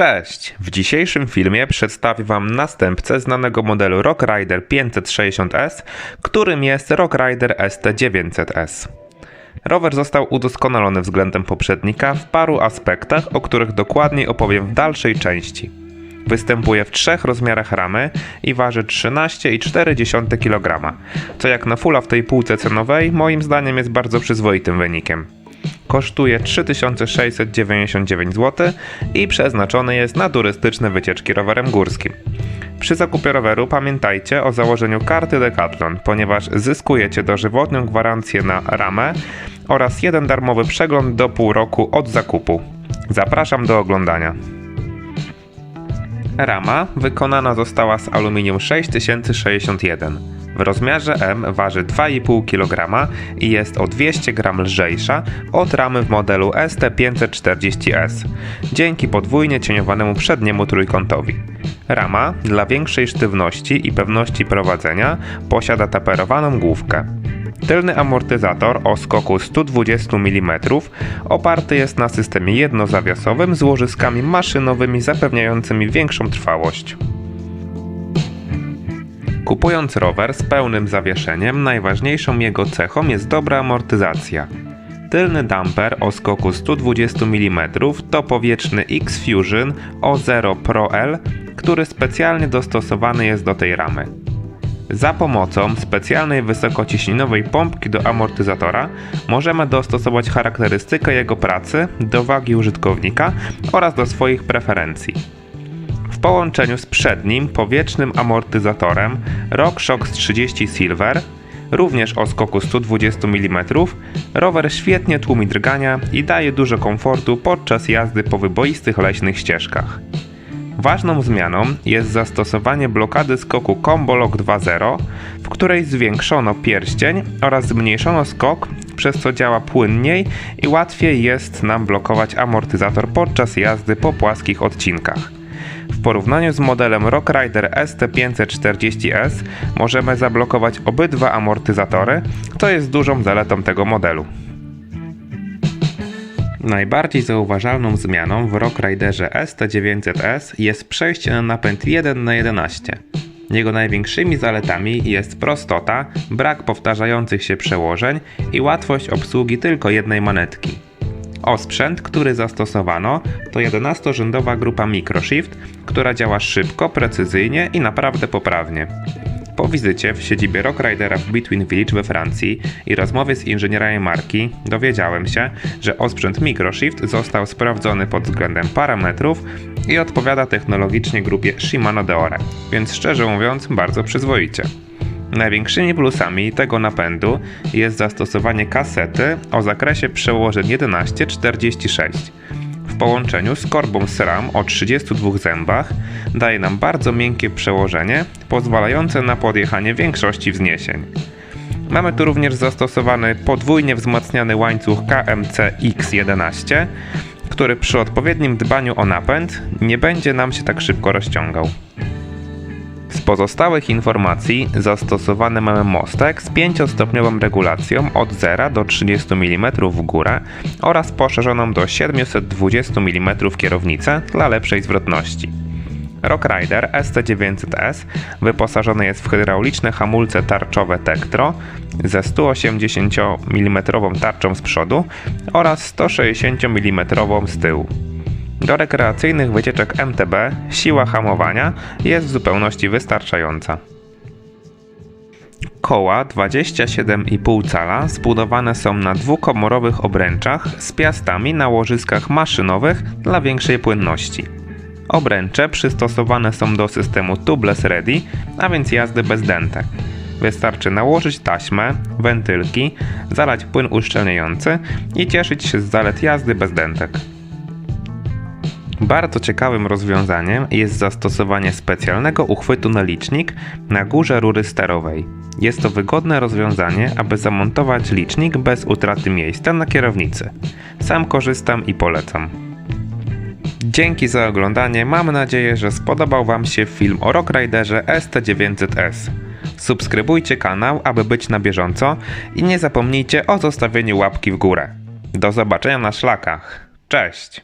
Cześć! W dzisiejszym filmie przedstawię Wam następcę znanego modelu Rock Rider 560S, którym jest Rock Rider ST900S. Rower został udoskonalony względem poprzednika w paru aspektach, o których dokładniej opowiem w dalszej części. Występuje w trzech rozmiarach ramy i waży 13,4 kg, co jak na fulla w tej półce cenowej moim zdaniem jest bardzo przyzwoitym wynikiem kosztuje 3699 zł i przeznaczony jest na turystyczne wycieczki rowerem górskim. Przy zakupie roweru pamiętajcie o założeniu karty Decathlon, ponieważ zyskujecie dożywotnią gwarancję na ramę oraz jeden darmowy przegląd do pół roku od zakupu. Zapraszam do oglądania. Rama wykonana została z aluminium 6061. W rozmiarze M waży 2,5 kg i jest o 200 g lżejsza od ramy w modelu ST540S, dzięki podwójnie cieniowanemu przedniemu trójkątowi. Rama, dla większej sztywności i pewności prowadzenia, posiada taperowaną główkę. Tylny amortyzator o skoku 120 mm oparty jest na systemie jednozawiasowym z łożyskami maszynowymi zapewniającymi większą trwałość. Kupując rower z pełnym zawieszeniem, najważniejszą jego cechą jest dobra amortyzacja. Tylny damper o skoku 120 mm to powietrzny X-Fusion O0 Pro L, który specjalnie dostosowany jest do tej ramy. Za pomocą specjalnej wysokociśninowej pompki do amortyzatora możemy dostosować charakterystykę jego pracy do wagi użytkownika oraz do swoich preferencji połączeniu z przednim powietrznym amortyzatorem RockShox 30 Silver, również o skoku 120 mm, rower świetnie tłumi drgania i daje dużo komfortu podczas jazdy po wyboistych leśnych ścieżkach. Ważną zmianą jest zastosowanie blokady skoku Combo Lock 2.0, w której zwiększono pierścień oraz zmniejszono skok, przez co działa płynniej i łatwiej jest nam blokować amortyzator podczas jazdy po płaskich odcinkach. W porównaniu z modelem Rock Rider ST540S możemy zablokować obydwa amortyzatory, co jest dużą zaletą tego modelu. Najbardziej zauważalną zmianą w Rock Riderze ST900S jest przejście na napęd 1 na 11. Jego największymi zaletami jest prostota, brak powtarzających się przełożeń i łatwość obsługi tylko jednej manetki. Osprzęt, który zastosowano, to 11-rzędowa grupa Microshift, która działa szybko, precyzyjnie i naprawdę poprawnie. Po wizycie w siedzibie Rock Ridera w Between Village we Francji i rozmowie z inżynierami marki dowiedziałem się, że osprzęt Microshift został sprawdzony pod względem parametrów i odpowiada technologicznie grupie Shimano Deore, więc szczerze mówiąc bardzo przyzwoicie. Największymi plusami tego napędu jest zastosowanie kasety o zakresie przełożeń 11-46. W połączeniu z korbą SRAM o 32 zębach daje nam bardzo miękkie przełożenie, pozwalające na podjechanie większości wzniesień. Mamy tu również zastosowany podwójnie wzmacniany łańcuch KMC X11, który przy odpowiednim dbaniu o napęd nie będzie nam się tak szybko rozciągał. Pozostałych informacji zastosowany mamy mostek z 5-stopniową regulacją od 0 do 30 mm w górę oraz poszerzoną do 720 mm kierownicę dla lepszej zwrotności. Rock Rider ST900S wyposażony jest w hydrauliczne hamulce tarczowe Tektro ze 180 mm tarczą z przodu oraz 160 mm z tyłu. Do rekreacyjnych wycieczek MTB siła hamowania jest w zupełności wystarczająca. Koła 27,5 cala zbudowane są na dwukomorowych obręczach z piastami na łożyskach maszynowych dla większej płynności. Obręcze przystosowane są do systemu tubeless ready, a więc jazdy bez dentek. Wystarczy nałożyć taśmę, wentylki, zalać płyn uszczelniający i cieszyć się z zalet jazdy bez dentek. Bardzo ciekawym rozwiązaniem jest zastosowanie specjalnego uchwytu na licznik na górze rury sterowej. Jest to wygodne rozwiązanie, aby zamontować licznik bez utraty miejsca na kierownicy. Sam korzystam i polecam. Dzięki za oglądanie, mam nadzieję, że spodobał Wam się film o Rock Riderze ST900S. Subskrybujcie kanał, aby być na bieżąco i nie zapomnijcie o zostawieniu łapki w górę. Do zobaczenia na szlakach. Cześć!